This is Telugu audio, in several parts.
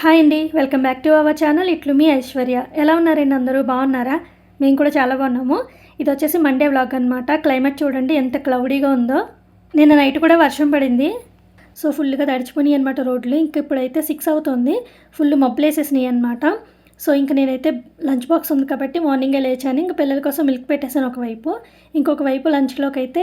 హాయ్ అండి welcome back to our channel. ఇట్లు మీ ఐశ్వర్య. ఎలా ఉన్నారండి అందరూ? బాగున్నారా? మేము కూడా చాలా బాగున్నాము. ఇది వచ్చేసి మండే వ్లాగ్ అనమాట క్లైమేట్ చూడండి ఎంత క్లౌడీగా ఉందో. నిన్న నైట్ కూడా వర్షం పడింది. సో ఫుల్గా తడిచిపోయినాయి అనమాట రోడ్లు. ఇంక ఇప్పుడైతే సిక్స్ అవుతుంది. ఫుల్ మబ్బులేసేసినాయి అనమాట సో ఇంక నేనైతే లంచ్ బాక్స్ ఉంది కాబట్టి మార్నింగే లేచాను. ఇంక పిల్లల కోసం మిల్క్ పెట్టేసాను ఒకవైపు. ఇంకొక వైపు లంచ్లోకి అయితే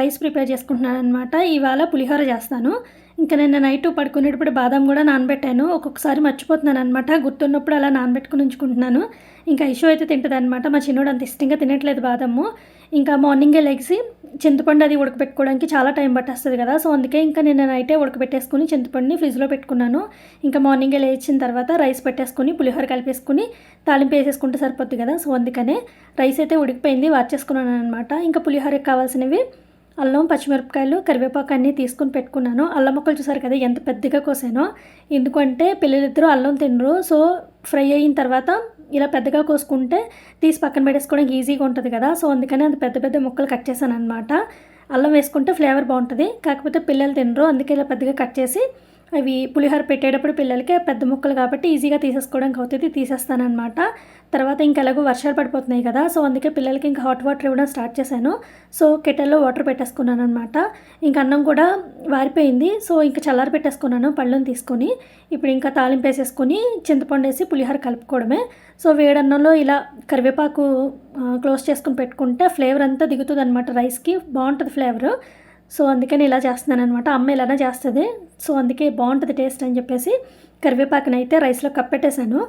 రైస్ ప్రిపేర్ చేసుకుంటున్నాను అనమాట ఇవాళ పులిహోర చేస్తాను. ఇంకా నిన్న నైట్ పడుకునేటప్పుడు బాదం కూడా నానబెట్టాను. ఒక్కొక్కసారి మర్చిపోతున్నాను అనమాట గుర్తున్నప్పుడు అలా నానబెట్టుకుని ఉంచుకుంటున్నాను. ఇంకా ఇష్యూ అయితే తింటుంది అనమాట మా చిన్నోడు అంత ఇష్టంగా తినట్లేదు బాదము. ఇంకా మార్నింగే లెగ్సి చింతపండు అది ఉడకబెట్టుకోవడానికి చాలా టైం పట్టేస్తుంది కదా. సో అందుకే ఇంకా నిన్న నైటే ఉడకబెట్టేసుకుని చింతపండుని ఫ్రిడ్జ్లో పెట్టుకున్నాను. ఇంకా మార్నింగే లేచిన తర్వాత రైస్ పెట్టేసుకుని పులిహోర కలిపేసుకుని తాలింపు వేసేసుకుంటే సరిపోద్ది కదా. సో అందుకనే రైస్ అయితే ఉడికిపోయింది. వాచేసుకున్నాను అనమాట ఇంకా పులిహోరకి కావాల్సినవి అల్లం పచ్చిమిరపకాయలు కరివేపాకు అన్నీ తీసుకుని పెట్టుకున్నాను. అల్లం ముక్కలు చూసారు కదా ఎంత పెద్దగా కోసానో. ఎందుకంటే పిల్లలిద్దరూ అల్లం తినరు. సో ఫ్రై అయిన తర్వాత ఇలా పెద్దగా కోసుకుంటే తీసి పక్కన పెట్టేసుకోవడానికి ఈజీగా ఉంటుంది కదా. సో అందుకని అంత పెద్ద పెద్ద ముక్కలు కట్ చేశాను అనమాట అల్లం వేసుకుంటే ఫ్లేవర్ బాగుంటుంది. కాకపోతే పిల్లలు తినరు. అందుకే ఇలా పెద్దగా కట్ చేసి అవి పులిహోర పెట్టేటప్పుడు పిల్లలకి పెద్ద ముక్కలు కాబట్టి ఈజీగా తీసేసుకోవడానికి అవుతుంది తీసేస్తానమాట తర్వాత ఇంకెలాగో వర్షాలు పడిపోతున్నాయి కదా సో అందుకే పిల్లలకి ఇంకా హాట్ వాటర్ ఇవ్వడం స్టార్ట్ చేశాను. సో కెటల్లో వాటర్ పెట్టేసుకున్నాను అనమాట ఇంక అన్నం కూడా వారిపోయింది సో ఇంకా చల్లారి పెట్టేసుకున్నాను పళ్ళను తీసుకొని. ఇప్పుడు ఇంకా తాలింపు వేసేసుకొని చింతపండు వేసి పులిహోర కలుపుకోవడమే. సో వేడన్నంలో ఇలా కరివేపాకు క్లోజ్ చేసుకుని పెట్టుకుంటే ఫ్లేవర్ అంతా దిగుతుంది అనమాట రైస్కి బాగుంటుంది ఫ్లేవర్ సో అందుకని ఇలా చేస్తున్నాను అనమాట అమ్మ ఇలానే చేస్తుంది. సో అందుకే బాగుంటుంది టేస్ట్ అని చెప్పేసి కరివేపాకుని అయితే రైస్లో కప్పెట్టేశాను.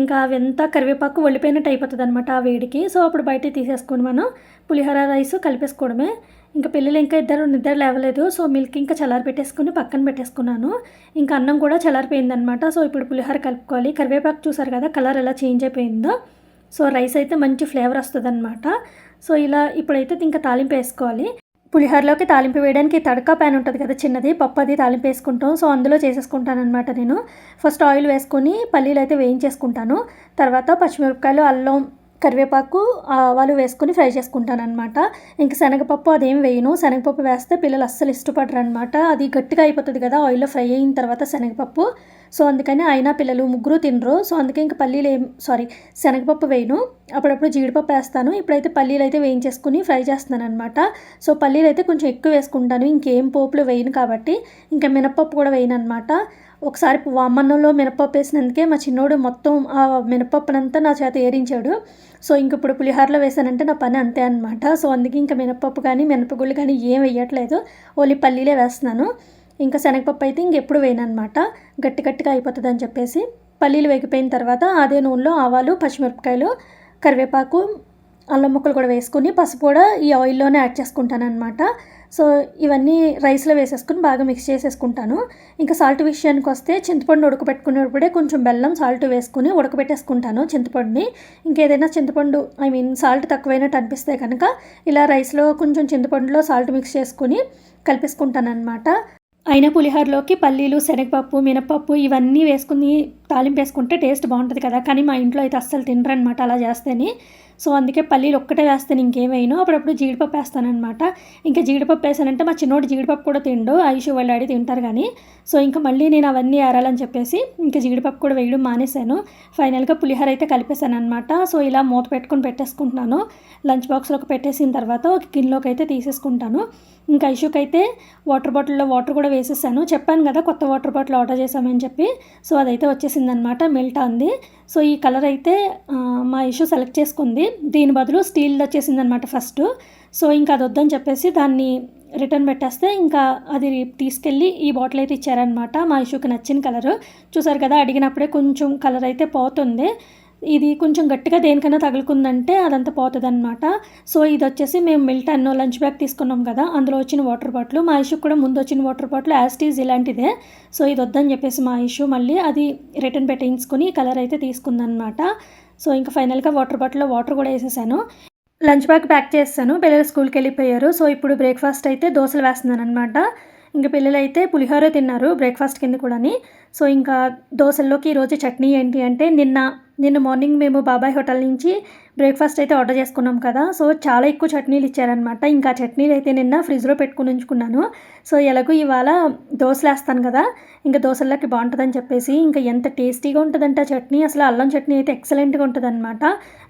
ఇంకా అవంతా కరివేపాకు ఒళ్ళిపోయినట్టు అయిపోతుంది అనమాట ఆ వేడికి. సో అప్పుడు బయట తీసేసుకొని మనం పులిహోర రైస్ కలిపేసుకోవడమే. ఇంకా పిల్లలు ఇంకా ఇద్దరు నిద్ర లేవలేదు. సో మిల్క్ ఇంకా చల్లారి పెట్టేసుకుని పక్కన పెట్టేసుకున్నాను. ఇంకా అన్నం కూడా చల్లారిపోయిందనమాట సో ఇప్పుడు పులిహోర కలుపుకోవాలి. కరివేపాకు చూసారు కదా కలర్ ఎలా చేంజ్ అయిపోయిందో. సో రైస్ అయితే మంచి ఫ్లేవర్ వస్తుంది అనమాట సో ఇలా ఇప్పుడైతే ఇంకా తాలింపు వేసుకోవాలి. పులిహోరలోకి తాలింపు వేయడానికి తడకా ప్యాన్ ఉంటుంది కదా చిన్నది పప్పు అది తాలింపు వేసుకుంటాం సో అందులో చేసేసుకుంటాను అనమాట నేను. ఫస్ట్ ఆయిల్ వేసుకొని పల్లీలు అయితే వేయించేసుకుంటాను. తర్వాత పచ్చిమిరపకాయలు అల్లం కరివేపాకు ఆవాలు వేసుకొని ఫ్రై చేసుకుంటాను అనమాట ఇంక శనగపప్పు అదేం వేయను. శనగపప్పు వేస్తే పిల్లలు అస్సలు ఇష్టపడరు అనమాట అది గట్టిగా అయిపోతుంది కదా ఆయిల్లో ఫ్రై అయిన తర్వాత శనగపప్పు. సో అందుకని అయినా పిల్లలు ముగ్గురు తినరు. సో అందుకే ఇంక పల్లీలు ఏం సారీ శనగపప్పు వేయను. అప్పుడప్పుడు జీడిపప్పు వేస్తాను. ఇప్పుడైతే పల్లీలు అయితే వేయించేసుకుని ఫ్రై చేస్తున్నాను అనమాట సో పల్లీలు అయితే కొంచెం ఎక్కువ వేసుకుంటాను. ఇంకేం పోపులు వేయను కాబట్టి. ఇంకా మినపప్పు కూడా వేయను అనమాట ఒకసారి అమ్మన్నంలో మినపప్పు వేసినందుకే మా చిన్నోడు మొత్తం ఆ మినపప్పునంతా నా చేత ఏరించాడు. సో ఇంక ఇప్పుడు పులిహోరలో వేసానంటే నా పని అంతే అనమాట సో అందుకే ఇంకా మినపప్పు కానీ మినపగుళ్ళు కానీ ఏం వేయట్లేదు. ఓన్లీ పల్లీలే వేస్తున్నాను. ఇంకా శనగపప్పు అయితే ఇంకెప్పుడు వేయనమాట గట్టి గట్టిగా అయిపోతుంది అని చెప్పేసి పల్లీలు వేగిపోయిన తర్వాత అదే నూనెలో ఆవాలు పచ్చిమిరపకాయలు కరివేపాకు అల్లం ముక్కలు కూడా వేసుకుని పసుపు కూడా ఈ ఆయిల్లోనే యాడ్ చేసుకుంటానమాట సో ఇవన్నీ రైస్లో వేసేసుకుని బాగా మిక్స్ చేసేసుకుంటాను. ఇంకా సాల్ట్ విషయానికి వస్తే చింతపండు ఉడకబెట్టుకునేటప్పుడే కొంచెం బెల్లం సాల్ట్ వేసుకుని ఉడకబెట్టేసుకుంటాను చింతపండుని. ఇంకేదైనా చింతపండు ఐ మీన్ సాల్ట్ తక్కువైనట్టు అనిపిస్తే కనుక ఇలా రైస్లో కొంచెం చింతపండులో సాల్ట్ మిక్స్ చేసుకుని కలిపేసుకుంటాను అనమాట అయిన పులిహోరలోకి పల్లీలు శనగపప్పు మినపప్పు ఇవన్నీ వేసుకుని తాలింపు వేసుకుంటే టేస్ట్ బాగుంటుంది కదా. కానీ మా ఇంట్లో అయితే అస్సలు తినరనమాట అలా చేస్తేనే. సో అందుకే పల్లీలు ఒక్కటే వేస్తాను ఇంకేమైనా అప్పుడప్పుడు జీడిపప్పు వేస్తానమాట ఇంకా జీడిపప్పు వేసానంటే మా చిన్నోడు జీడిపప్పు కూడా తిండు ఆయుష్ వాళ్ళ డాడీ తింటారు కానీ. సో ఇంకా మళ్ళీ నేను అవన్నీ ఏరాలని చెప్పేసి ఇంకా జీడిపప్పు కూడా వేయడం మానేశాను. ఫైనల్గా పులిహోర అయితే కలిపేశాను అనమాట సో ఇలా మూత పెట్టుకుని పెట్టేసుకుంటున్నాను. లంచ్ బాక్స్లోకి పెట్టేసిన తర్వాత ఒక గిన్నెలోకి అయితే తీసేసుకుంటాను. ఇంకా ఐషుకి అయితే వాటర్ బాటిల్లో వాటర్ కూడా వేసేసాను. చెప్పాను కదా కొత్త వాటర్ బాటిల్ ఆర్డర్ చేసామని చెప్పి. సో అదైతే వచ్చేసింది అనమాట మెల్ట్ అంది. సో ఈ కలర్ అయితే మా ఇష్యూ సెలెక్ట్ చేసుకుంది. దీని బదులు స్టీల్ వచ్చేసింది అనమాట ఫస్ట్ సో ఇంకా అది వద్దని చెప్పేసి దాన్ని రిటర్న్ పెట్టేస్తే ఇంకా అది తీసుకెళ్ళి ఈ బాటిల్ అయితే ఇచ్చారనమాట. మా ఇష్యూకి నచ్చిన కలర్ చూసారు కదా అడిగినప్పుడే కొంచెం కలర్ అయితే పోతుంది. ఇది కొంచెం గట్టిగా దేనికైనా తగులుకుందంటే అదంతా పోతుంది అనమాట సో ఇది వచ్చేసి మేము మిల్టన్ లంచ్ బ్యాగ్ తీసుకున్నాం కదా అందులో వచ్చిన వాటర్ బాటిల్ మా ఇష్యూ కూడా ముందు వచ్చిన వాటర్ బాటిల్ యాస్టీజ్ ఇలాంటిదే. సో ఇది వద్దని చెప్పేసి మా ఇష్యూ మళ్ళీ అది రిటర్న్ పెట్టించుకుని కలర్ అయితే తీసుకుందనమాట. సో ఇంకా ఫైనల్గా వాటర్ బాటిల్లో వాటర్ కూడా వేసేసాను. లంచ్ బ్యాగ్ ప్యాక్ చేస్తాను. పిల్లలు స్కూల్కి వెళ్ళిపోయారు. సో ఇప్పుడు బ్రేక్ఫాస్ట్ అయితే దోశలు వేస్తున్నాను అనమాట ఇంకా పిల్లలు అయితే పులిహోర తిన్నారు బ్రేక్ఫాస్ట్ కింద కూడాని. సో ఇంకా దోశల్లోకి ఈరోజు చట్నీ ఏంటి అంటే నిన్న నిన్న మార్నింగ్ మేము బాబాయ్ హోటల్ నుంచి బ్రేక్ఫాస్ట్ అయితే ఆర్డర్ చేసుకున్నాం కదా. సో చాలా ఎక్కువ చట్నీలు ఇచ్చారనమాట ఇంకా చట్నీలు అయితే నిన్న ఫ్రిడ్జ్లో పెట్టుకుని ఉంచుకున్నాను. సో ఎలాగో ఇవాళ దోశలు వేస్తాను కదా. ఇంకా దోశల్లోకి బాగుంటుందని చెప్పేసి ఇంకా ఎంత టేస్టీగా ఉంటుందంటే ఆ చట్నీ. అసలు అల్లం చట్నీ అయితే ఎక్సలెంట్గా ఉంటుంది అనమాట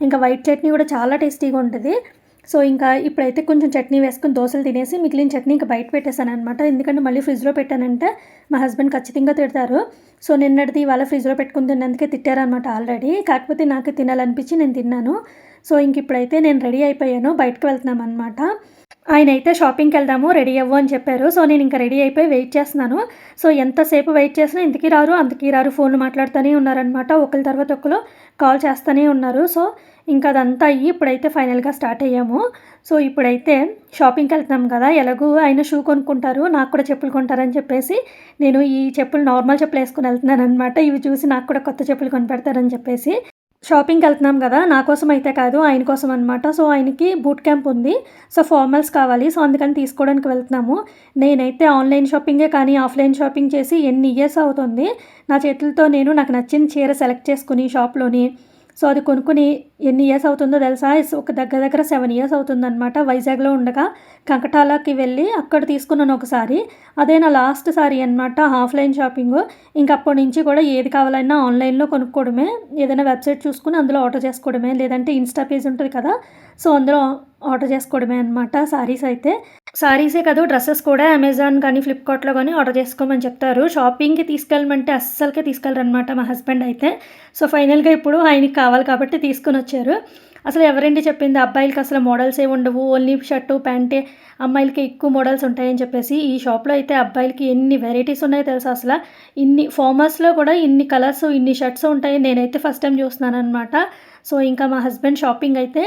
ఇంకా వైట్ చట్నీ కూడా చాలా టేస్టీగా ఉంటుంది. సో ఇంకా ఇప్పుడైతే కొంచెం చట్నీ వేసుకుని దోశలు తినేసి మిగిలిన చట్నీ ఇంకా బయట పెట్టేశాను అనమాట ఎందుకంటే మళ్ళీ ఫ్రిడ్జ్లో పెట్టానంటే మా హస్బెండ్ ఖచ్చితంగా తిడతారు. సో నిన్నటిది ఇవాళ ఫ్రిడ్జ్లో పెట్టుకుని తిన్నందుకే తిట్టారనమాట ఆల్రెడీ. కాకపోతే నాకు తినాలనిపించి నేను తిన్నాను. సో ఇంక ఇప్పుడైతే నేను రెడీ అయిపోయాను. బయటకు వెళ్తున్నాం అనమాట ఆయన అయితే షాపింగ్కి వెళ్దాము రెడీ అవ్వు అని చెప్పారు. సో నేను ఇంకా రెడీ అయిపోయి వెయిట్ చేస్తున్నాను. సో ఎంతసేపు వెయిట్ చేసినా ఇంతకీ రారు అంతకీ రారు ఫోన్లు మాట్లాడుతూనే ఉన్నారనమాట ఒకరి తర్వాత ఒకరు కాల్ చేస్తూనే ఉన్నారు. సో ఇంకా అదంతా అయ్యి ఇప్పుడైతే ఫైనల్గా స్టార్ట్ అయ్యాము. సో ఇప్పుడైతే షాపింగ్కి వెళ్తున్నాం కదా ఎలాగూ ఆయన షూ కొనుక్కుంటారు నాకు కూడా చెప్పులు కొంటారని చెప్పేసి నేను ఈ చెప్పులు నార్మల్ చెప్పులు వేసుకుని వెళ్తున్నాను అనమాట ఇవి చూసి నాకు కూడా కొత్త చెప్పులు కొనిపెడతారని చెప్పేసి. షాపింగ్కి వెళ్తున్నాం కదా నా కోసం అయితే కాదు ఆయన కోసం అనమాట సో ఆయనకి బూట్ క్యాంప్ ఉంది. సో ఫార్మల్స్ కావాలి. సో అందుకని తీసుకోవడానికి వెళ్తున్నాము. నేనైతే ఆన్లైన్ షాపింగే కానీ ఆఫ్లైన్ షాపింగ్ చేసి ఎన్ని ఇయర్స్ అవుతుంది నా చేతులతో నేను నాకు నచ్చిన చీర సెలెక్ట్ చేసుకుని షాప్లోని సో అది కొనుక్కుని ఎన్ని ఇయర్స్ అవుతుందో తెలుసా? ఒక దగ్గర దగ్గర సెవెన్ ఇయర్స్ అవుతుందన్నమాట. వైజాగ్లో ఉండగా కంకటాలకి వెళ్ళి అక్కడ తీసుకున్నాను ఒకసారి. అదే నా లాస్ట్ సారీ అనమాట ఆఫ్లైన్ షాపింగ్ ఇంకా అప్పటి నుంచి కూడా ఏది కావాలన్నా ఆన్లైన్లో కొనుక్కోవడమే. ఏదైనా వెబ్సైట్ చూసుకుని అందులో ఆర్డర్ చేసుకోవడమే. లేదంటే ఇన్స్టా పేజ్ ఉంటుంది కదా సో అందులో ఆర్డర్ చేసుకోవడమే అనమాట సారీస్ అయితే. శారీసే కాదు డ్రెస్సెస్ కూడా అమెజాన్ కానీ ఫ్లిప్కార్ట్లో కానీ ఆర్డర్ చేసుకోమని చెప్తారు. షాపింగ్కి తీసుకెళ్ళమంటే అస్సలకే తీసుకెళ్ళరనమాట మా హస్బెండ్ అయితే. సో ఫైనల్గా ఇప్పుడు ఆయనకి కావాలి కాబట్టి తీసుకుని వచ్చారు. అసలు ఎవరండి చెప్పింది? అబ్బాయిలకి అసలు మోడల్స్ ఏ ఉండవు. ఓన్లీ షర్టు ప్యాంటే అమ్మాయిలకి ఎక్కువ మోడల్స్ ఉంటాయని చెప్పేసి ఈ షాప్లో అయితే అబ్బాయిలకి ఎన్ని వెరైటీస్ ఉన్నాయో తెలుసు అసలు? ఇన్ని ఫార్మర్స్లో కూడా ఇన్ని కలర్స్ ఇన్ని షర్ట్స్ ఉంటాయి నేనైతే ఫస్ట్ టైం చూస్తున్నాను అనమాట సో ఇంకా మా హస్బెండ్ షాపింగ్ అయితే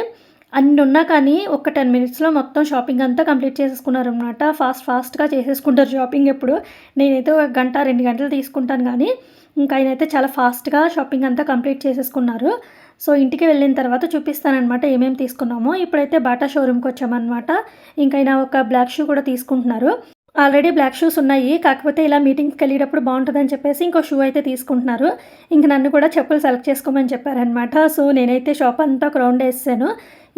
అన్ని ఉన్నా కానీ ఒక టెన్ మినిట్స్లో మొత్తం షాపింగ్ అంతా కంప్లీట్ చేసేసుకున్నారు అనమాట ఫాస్ట్ ఫాస్ట్గా చేసేసుకుంటారు షాపింగ్ ఎప్పుడు. నేనైతే ఒక గంట రెండు గంటలు తీసుకుంటాను కానీ ఇంకా ఆయన అయితే చాలా ఫాస్ట్గా షాపింగ్ అంతా కంప్లీట్ చేసేసుకున్నారు. సో ఇంటికి వెళ్ళిన తర్వాత చూపిస్తానమాట ఏమేమి తీసుకున్నామో. ఇప్పుడైతే బాటా షోరూమ్కి వచ్చామన్నమాట. ఇంకైనా ఒక బ్లాక్ షూ కూడా తీసుకుంటున్నారు. ఆల్రెడీ బ్లాక్ షూస్ ఉన్నాయి. కాకపోతే ఇలా మీటింగ్కి వెళ్ళేటప్పుడు బాగుంటుందని చెప్పేసి ఇంకో షూ అయితే తీసుకుంటున్నారు. ఇంక నన్ను కూడా చెప్పులు సెలెక్ట్ చేసుకోమని చెప్పారనమాట సో నేనైతే షాప్ అంతా ఒక రౌండ్ వేసాను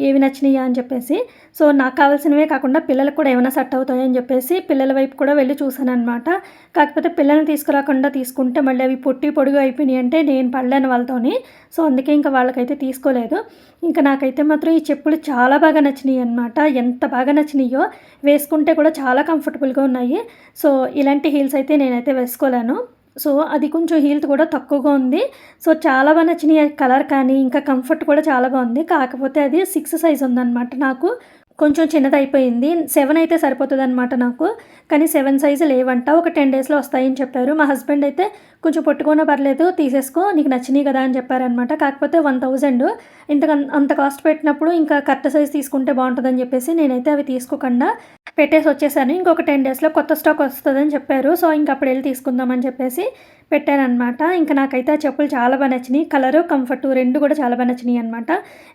ఏవి నచ్చినాయా అని చెప్పేసి. సో నాకు కావాల్సినవే కాకుండా పిల్లలకు కూడా ఏమైనా సెట్ అవుతాయని చెప్పేసి పిల్లల వైపు కూడా వెళ్ళి చూశాను అనమాట కాకపోతే పిల్లల్ని తీసుకురాకుండా తీసుకుంటే మళ్ళీ అవి పొట్టి పొడుగు అయిపోయినాయి అంటే నేను పడలేను వాళ్ళతోని. సో అందుకే ఇంకా వాళ్ళకైతే తీసుకోలేదు. ఇంకా నాకైతే మాత్రం ఈ చెప్పులు చాలా బాగా నచ్చినాయి అనమాట ఎంత బాగా నచ్చినాయో వేసుకుంటే కూడా చాలా కంఫర్టబుల్గా ఉన్నాయి. సో ఇలాంటి హీల్స్ అయితే నేనైతే వేసుకోలేను. సో అది కొంచెం హీల్త్ కూడా తక్కువగా ఉంది. సో చాలా బాగా నచ్చినాయి కలర్ కానీ ఇంకా కంఫర్ట్ కూడా చాలా బాగుంది. కాకపోతే అది సిక్స్ సైజ్ ఉందన్నమాట నాకు. కొంచెం చిన్నది అయిపోయింది సెవెన్ అయితే సరిపోతుంది అనమాట నాకు. కానీ సెవెన్ సైజు లేవంట. ఒక టెన్ డేస్లో వస్తాయని చెప్పారు. మా హస్బెండ్ అయితే కొంచెం పట్టుకున్నా పర్లేదు తీసేసుకో నీకు నచ్చినాయి కదా అని చెప్పారనమాట కాకపోతే వన్ థౌజండ్. ఇంత అంత కాస్ట్ పెట్టినప్పుడు ఇంకా కరెక్ట్ సైజ్ తీసుకుంటే బాగుంటుందని చెప్పేసి నేనైతే అవి తీసుకోకుండా పెట్టేసి వచ్చేసాను. ఇంకొక టెన్ డేస్లో కొత్త స్టాక్ వస్తుందని చెప్పారు. సో ఇంక అప్పుడు వెళ్ళి తీసుకుందామని చెప్పేసి పెట్టానమాట ఇంకా నాకైతే ఆ చెప్పులు చాలా బాగా నచ్చినాయి. కలరు కంఫర్ట్ రెండు కూడా చాలా బాగా నచ్చినాయి అనమాట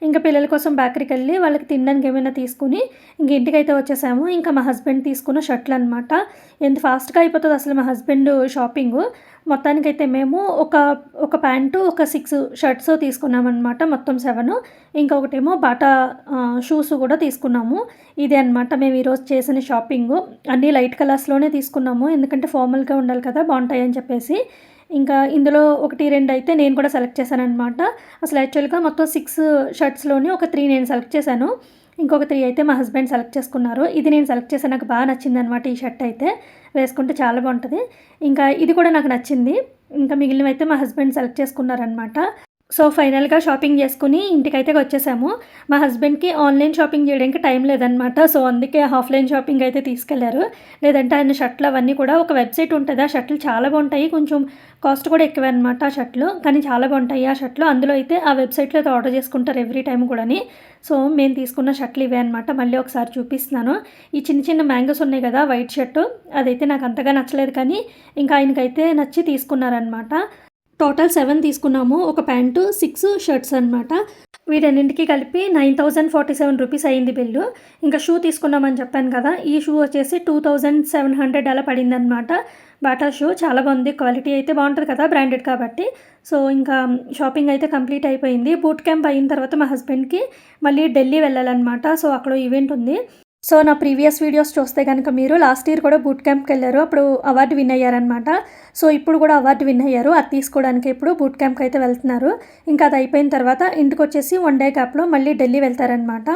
ఇంకా పిల్లల కోసం బేకరీకి వెళ్ళి వాళ్ళకి తినడానికి ఏమైనా తీసుకుని ఇంక ఇంటికైతే వచ్చేసాము. ఇంకా మా హస్బెండ్ తీసుకున్న షర్ట్లు అనమాట ఎంత ఫాస్ట్గా అయిపోతుంది అసలు మా హస్బెండ్ షాపింగ్. మొత్తానికైతే మేము ఒక ఒక ప్యాంటు ఒక సిక్స్ షర్ట్స్ తీసుకున్నామన్నమాట మొత్తం సెవెన్. ఇంకొకటేమో బాటా షూస్ కూడా తీసుకున్నాము. ఇదే అనమాట మేము ఈరోజు చేసిన షాపింగ్. అన్నీ లైట్ కలర్స్లోనే తీసుకున్నాము. ఎందుకంటే ఫార్మల్గా ఉండాలి కదా బాగుంటాయని చెప్పేసి. ఇంకా ఇందులో ఒకటి రెండు అయితే నేను కూడా సెలెక్ట్ చేశాను అనమాట అసలు యాక్చువల్గా మొత్తం సిక్స్ షర్ట్స్లోని ఒక త్రీ నేను సెలెక్ట్ చేశాను. ఇంకొక త్రీ అయితే మా హస్బెండ్ సెలెక్ట్ చేసుకున్నారు. ఇది నేను సెలెక్ట్ చేసి నాకు బాగా నచ్చింది అనమాట ఈ షర్ట్ అయితే. వేసుకుంటే చాలా బాగుంటుంది. ఇంకా ఇది కూడా నాకు నచ్చింది. ఇంకా మిగిలినవి అయితే మా హస్బెండ్ సెలెక్ట్ చేసుకున్నారనమాట సో ఫైనల్గా షాపింగ్ చేసుకుని ఇంటికైతే వచ్చేసాము. మా హస్బెండ్కి ఆన్లైన్ షాపింగ్ చేయడానికి టైం లేదనమాట సో అందుకే ఆఫ్లైన్ షాపింగ్ అయితే తీసుకెళ్ళారు. లేదంటే ఆయన షర్ట్లు అవన్నీ కూడా ఒక వెబ్సైట్ ఉంటుంది. ఆ షర్ట్లు చాలా బాగుంటాయి. కొంచెం కాస్ట్ కూడా ఎక్కువే అనమాట ఆ షర్ట్లు. కానీ చాలా బాగుంటాయి ఆ షర్ట్లు. అందులో అయితే ఆ వెబ్సైట్లో అయితే ఆర్డర్ చేసుకుంటారు ఎవ్రీ టైం కూడాని. సో మేము తీసుకున్న షర్ట్లు ఇవే అనమాట మళ్ళీ ఒకసారి చూపిస్తున్నాను. ఈ చిన్న చిన్న మ్యాంగోస్ ఉన్నాయి కదా వైట్ షర్టు. అదైతే నాకు అంతగా నచ్చలేదు కానీ ఇంకా ఆయనకైతే నచ్చి తీసుకున్నారనమాట టోటల్ సెవెన్ తీసుకున్నాము. ఒక ప్యాంటు సిక్స్ షర్ట్స్ అనమాట వీటన్నింటికి కలిపి nine thousand forty seven rupees అయింది బిల్లు. ఇంకా షూ తీసుకున్నామని చెప్పాను కదా ఈ షూ వచ్చేసి టూ థౌజండ్ సెవెన్ హండ్రెడ్ అలా పడిందనమాట బాటా షూ చాలా బాగుంది. క్వాలిటీ అయితే బాగుంటుంది కదా బ్రాండెడ్ కాబట్టి. సో ఇంకా షాపింగ్ అయితే కంప్లీట్ అయిపోయింది. బూట్ క్యాంప్ అయిన తర్వాత మా హస్బెండ్కి మళ్ళీ ఢిల్లీ వెళ్ళాలన్నమాట. సో అక్కడ ఈవెంట్ ఉంది. సో నా ప్రీవియస్ వీడియోస్ చూస్తే కనుక మీరు లాస్ట్ ఇయర్ కూడా బూట్ క్యాంప్కి వెళ్ళారు. అప్పుడు అవార్డు విన్ అయ్యారనమాట సో ఇప్పుడు కూడా అవార్డు విన్ అయ్యారు. అది తీసుకోవడానికి ఇప్పుడు బూట్ క్యాంప్కి అయితే వెళ్తున్నారు. ఇంకా అది అయిపోయిన తర్వాత ఇంటికి వచ్చేసి వన్ డే గ్యాప్లో మళ్ళీ ఢిల్లీ వెళ్తారనమాట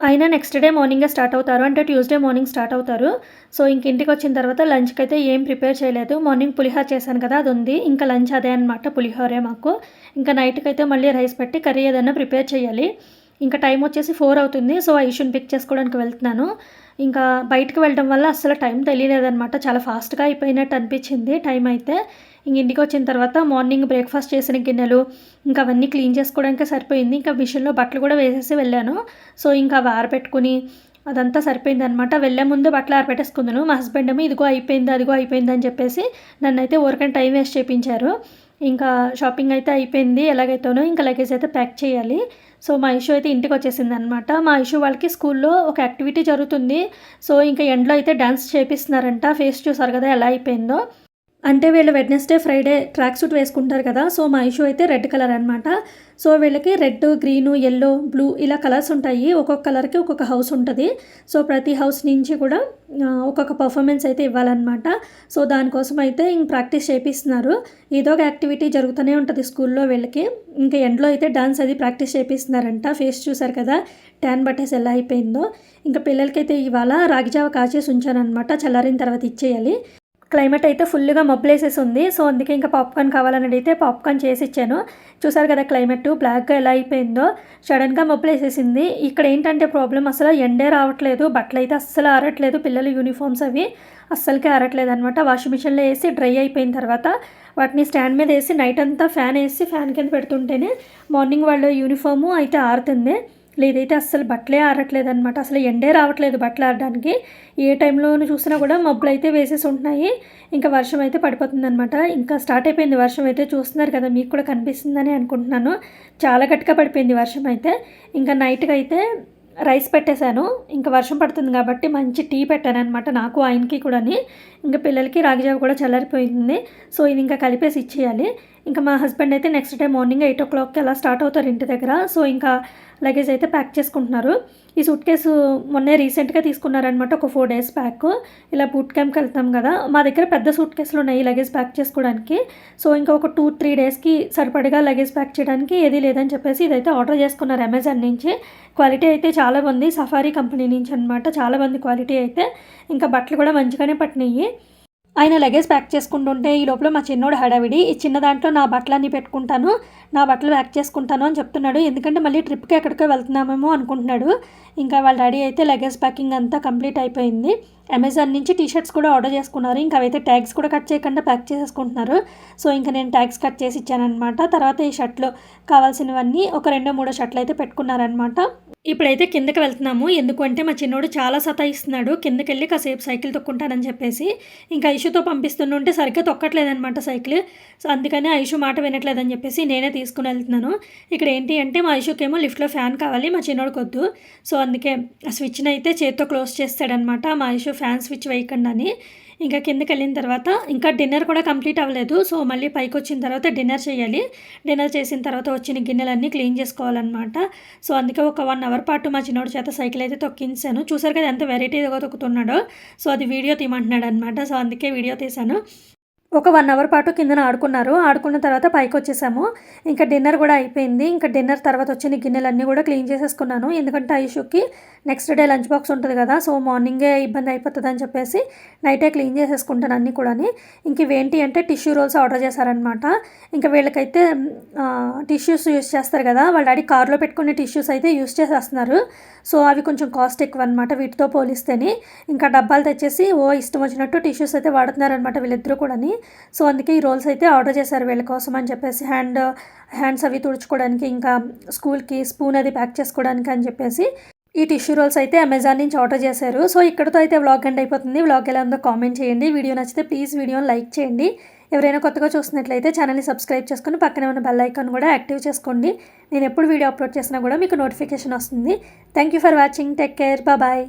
అయినా నెక్స్ట్ డే మార్నింగే స్టార్ట్ అవుతారు. అంటే ట్యూస్డే మార్నింగ్ స్టార్ట్ అవుతారు. సో ఇంక ఇంటికి వచ్చిన తర్వాత లంచ్కి అయితే ఏం ప్రిపేర్ చేయలేదు. మార్నింగ్ పులిహోర చేశాను కదా అది ఉంది. ఇంకా లంచ్ అదే అనమాట పులిహోరే మాకు. ఇంకా నైట్కి అయితే మళ్ళీ రైస్ పెట్టి కర్రీ ఏదైనా ప్రిపేర్ చేయాలి. ఇంకా టైం వచ్చేసి ఫోర్ అవుతుంది. సో ఐషుని పిక్ చేసుకోవడానికి వెళ్తున్నాను. ఇంకా బయటకు వెళ్ళడం వల్ల అసలు టైం తెలియలేదనమాట చాలా ఫాస్ట్గా అయిపోయినట్టు అనిపించింది టైం అయితే. ఇంక ఇంటికి వచ్చిన తర్వాత మార్నింగ్ బ్రేక్ఫాస్ట్ చేసిన గిన్నెలు ఇంకా అవన్నీ క్లీన్ చేసుకోవడానికి సరిపోయింది. ఇంకా మిషన్లో బట్టలు కూడా వేసేసి వెళ్ళాను. సో ఇంకా అవి ఆరబెట్టుకుని అదంతా సరిపోయింది అనమాట వెళ్ళే ముందు బట్టలు ఆరబెట్టేసుకుందాను మా హస్బెండ్ ఏమో ఇదిగో అయిపోయింది అదిగో అయిపోయింది అని చెప్పేసి నన్ను అయితే ఊరికని టైం వేస్ట్ చేయించారు ఇంకా షాపింగ్ అయితే అయిపోయింది ఎలాగైతేనో ఇంకా లగేజ్ అయితే ప్యాక్ చేయాలి. సో మా ఇష్యూ అయితే ఇంటికి వచ్చేసింది అనమాట మా ఇష్యూ వాళ్ళకి స్కూల్లో ఒక యాక్టివిటీ జరుగుతుంది. సో ఇంకా ఎండ్లో అయితే డ్యాన్స్ చేపిస్తున్నారంట. ఫేస్ చూసారు కదా ఎలా అయిపోయిందో. అంటే వీళ్ళు వెడ్నెస్డే ఫ్రైడే ట్రాక్ సూట్ వేసుకుంటారు కదా సో మా ఇష్యూ అయితే రెడ్ కలర్ అనమాట సో వీళ్ళకి రెడ్ గ్రీను ఎల్లో బ్లూ ఇలా కలర్స్ ఉంటాయి. ఒక్కొక్క కలర్కి ఒక్కొక్క హౌస్ ఉంటుంది. సో ప్రతి హౌస్ నుంచి కూడా ఒక్కొక్క పర్ఫార్మెన్స్ అయితే ఇవ్వాలన్నమాట. సో దానికోసం అయితే ఇంక ప్రాక్టీస్ చేపిస్తున్నారు. ఏదో ఒక యాక్టివిటీ జరుగుతూనే ఉంటుంది స్కూల్లో వీళ్ళకి. ఇంకా ఎండ్లో అయితే డాన్స్ అది ప్రాక్టీస్ చేపిస్తున్నారంట. ఫేస్ చూసారు కదా ట్యాన్ బట్టేసి ఎలా అయిపోయిందో. ఇంకా పిల్లలకైతే ఇవాళ రాగిజావ కాచేసి ఉంచానమాట చల్లారిన తర్వాత ఇచ్చేయాలి. క్లైమేట్ అయితే ఫుల్గా మబ్బులేసేసి ఉంది సో అందుకే ఇంకా పాప్కార్న్ కావాలని అడిగితే పాప్కార్న్ చేసి ఇచ్చాను చూసారు కదా క్లైమేట్ బ్లాక్గా ఎలా అయిపోయిందో. సడన్గా మబ్బులేసేసింది. ఇక్కడ ఏంటంటే ప్రాబ్లం అసలు ఎండే రావట్లేదు. బట్టలు అయితే అస్సలు ఆరట్లేదు. పిల్లల యూనిఫామ్స్ అవి అస్సలకే ఆరట్లేదు అనమాట వాషింగ్ మిషన్లో వేసి డ్రై అయిపోయిన తర్వాత వాటిని స్టాండ్ మీద వేసి నైట్ అంతా ఫ్యాన్ వేసి ఫ్యాన్ కింద పెడుతుంటేనే మార్నింగ్ వాళ్ళ యూనిఫాము అయితే ఆరుతుంది. లేదైతే అస్సలు బట్టలే ఆరట్లేదు అనమాట అసలు ఎండే రావట్లేదు బట్టలు ఆడడానికి ఏ టైంలోనూ చూసినా కూడా మబ్బులు అయితే వేసేసి ఉంటున్నాయి. ఇంకా వర్షం అయితే పడిపోతుంది అనమాట ఇంకా స్టార్ట్ అయిపోయింది వర్షం అయితే చూస్తున్నారు కదా మీకు కూడా కనిపిస్తుందని అనుకుంటున్నాను. చాలా గట్టిగా పడిపోయింది వర్షం అయితే. ఇంకా నైట్కి అయితే రైస్ పెట్టేశాను. ఇంకా వర్షం పడుతుంది కాబట్టి మంచి టీ పెట్టాను అనమాట నాకు ఆయనకి కూడాని. ఇంకా పిల్లలకి రాగిజావ కూడా చల్లారిపోయింది. సో ఇది ఇంకా కలిపేసి ఇచ్చేయాలి. ఇంకా మా హస్బెండ్ అయితే నెక్స్ట్ డే మార్నింగ్ ఎయిట్ ఓ క్లాక్కి అలా స్టార్ట్ అవుతారు ఇంటి దగ్గర. సో ఇంకా లగేజ్ అయితే ప్యాక్ చేసుకుంటున్నారు. ఈ సూట్ కేసు మొన్నే రీసెంట్గా తీసుకున్నారనమాట ఒక ఫోర్ డేస్ ప్యాక్ ఇలా బూట్ క్యాంప్కి వెళ్తాం కదా మా దగ్గర పెద్ద సూట్ కేసులు ఉన్నాయి లగేజ్ ప్యాక్ చేసుకోవడానికి. సో ఇంకా ఒక టూ త్రీ డేస్కి సరిపడగా లగేజ్ ప్యాక్ చేయడానికి ఏది లేదని చెప్పేసి ఇదైతే ఆర్డర్ చేసుకున్నారు అమెజాన్ నుంచి. క్వాలిటీ అయితే చాలా బాగుంది సఫారీ కంపెనీ నుంచి అనమాట చాలా బాగుంది క్వాలిటీ అయితే. ఇంకా బట్టలు కూడా మంచిగానే పట్టినాయి. ఆయన లగేజ్ ప్యాక్ చేసుకుంటుంటే ఈ లోపల మా చిన్నోడు హడావిడి ఈ చిన్న దాంట్లో నా బట్టలన్నీ పెట్టుకుంటాను నా బట్టలు ప్యాక్ చేసుకుంటాను అని చెప్తున్నాడు. ఎందుకంటే మళ్ళీ ట్రిప్కి ఎక్కడికో వెళ్తున్నామేమో అనుకుంటున్నాడు. ఇంకా వాళ్ళ రెడీ అయితే లగేజ్ ప్యాకింగ్ అంతా కంప్లీట్ అయిపోయింది. అమెజాన్ నుంచి టీ షర్ట్స్ కూడా ఆర్డర్ చేసుకున్నారు. ఇంకా అవైతే ట్యాగ్స్ కూడా కట్ చేయకుండా ప్యాక్ చేసేసుకుంటున్నారు. సో ఇంకా నేను ట్యాగ్స్ కట్ చేసి ఇచ్చానమాట తర్వాత ఈ షర్ట్లు కావాల్సినవన్నీ ఒక రెండో మూడో షర్ట్లు అయితే పెట్టుకున్నారనమాట ఇప్పుడైతే కిందకి వెళ్తున్నాము. ఎందుకంటే మా చిన్నోడు చాలా సతాయిస్తున్నాడు. కిందకి వెళ్ళి కాసేపు సైకిల్ తొక్కుంటానని చెప్పేసి. ఇంకా ఐషుతో పంపిస్తుంటే సరిగ్గా తొక్కట్లేదనమాట సైకిల్. సో అందుకని ఐషు మాట వినట్లేదని చెప్పేసి నేనే తీసుకుని వెళ్తున్నాను. ఇక్కడ ఏంటి అంటే మా ఐషుకేమో లిఫ్ట్లో ఫ్యాన్ కావాలి మా చిన్నోడికి వద్దు సో అందుకే ఆ స్విచ్ని అయితే చేత్తో క్లోజ్ చేస్తాడనమాట మా ఐషు. ఫ్యాన్ స్విచ్ వేయకుండా ఇంకా కిందకి వెళ్ళిన తర్వాత ఇంకా డిన్నర్ కూడా కంప్లీట్ అవ్వలేదు. సో మళ్ళీ పైకి వచ్చిన తర్వాత డిన్నర్ చేయాలి. డిన్నర్ చేసిన తర్వాత వచ్చిన గిన్నెలన్నీ క్లీన్ చేసుకోవాలన్నమాట. సో అందుకే ఒక వన్ అవర్ పాటు మా చిన్నోడి చేత సైకిల్ అయితే తొక్కించాను. చూసారు కదా ఎంత వెరైటీగా తొక్కుతున్నాడో? సో అది వీడియో తీయమంటున్నాడు అనమాట సో అందుకే వీడియో తీశాను. ఒక వన్ అవర్ పాటు కిందన ఆడుకున్నారు. ఆడుకున్న తర్వాత పైకి వచ్చేసాము ఇంకా డిన్నర్ కూడా అయిపోయింది. ఇంకా డిన్నర్ తర్వాత వచ్చిన గిన్నెలన్నీ కూడా క్లీన్ చేసేసుకున్నాను. ఎందుకంటే ఐషుకి నెక్స్ట్ డే లంచ్ బాక్స్ ఉంటుంది కదా సో మార్నింగే ఇబ్బంది అయిపోతుంది అని చెప్పేసి నైటే క్లీన్ చేసేసుకుంటాను అన్నీ కూడా ఇంక ఇవేంటి అంటే టిష్యూ రోల్స్ ఆర్డర్ చేశారనమాట ఇంకా వీళ్ళకైతే టిష్యూస్ యూస్ చేస్తారు కదా వాళ్ళ డాడీ కార్లో పెట్టుకునే టిష్యూస్ అయితే యూస్ చేసేస్తున్నారు. సో అవి కొంచెం కాస్ట్ ఎక్కువ అనమాట వీటితో పోలిస్తేనే. ఇంకా డబ్బాలు తెచ్చేసి ఓ ఇష్టం వచ్చినట్టు టిష్యూస్ అయితే వాడుతున్నారనమాట వీళ్ళిద్దరూ కూడాని. సో అందుకే ఈ రోల్స్ అయితే ఆర్డర్ చేశారు వీళ్ళ కోసం అని చెప్పేసి. హ్యాండ్ హ్యాండ్స్ అవి తుడుచుకోవడానికి ఇంకా స్కూల్కి స్పూన్ అది ప్యాక్ చేసుకోవడానికి అని చెప్పేసి ఈ టిష్యూ రోల్స్ అయితే అమెజాన్ నుంచి ఆర్డర్ చేశారు. సో ఇక్కడతో అయితే వ్లాగ్ ఎండ్ అయిపోతుంది. వ్లాగ్ ఎలా ఉందో కామెంట్ చేయండి. వీడియో నచ్చితే ప్లీజ్ వీడియోని లైక్ చేయండి. ఎవరైనా కొత్తగా చూసినట్లయితే ఛానల్ని సబ్స్క్రైబ్ చేసుకుని పక్కనే ఉన్న బెల్ ఐకాన్ కూడా యాక్టివ్ చేసుకోండి. నేను ఎప్పుడు వీడియో అప్లోడ్ చేసినా కూడా మీకు నోటిఫికేషన్ వస్తుంది. Thank you for watching. Take care. Bye.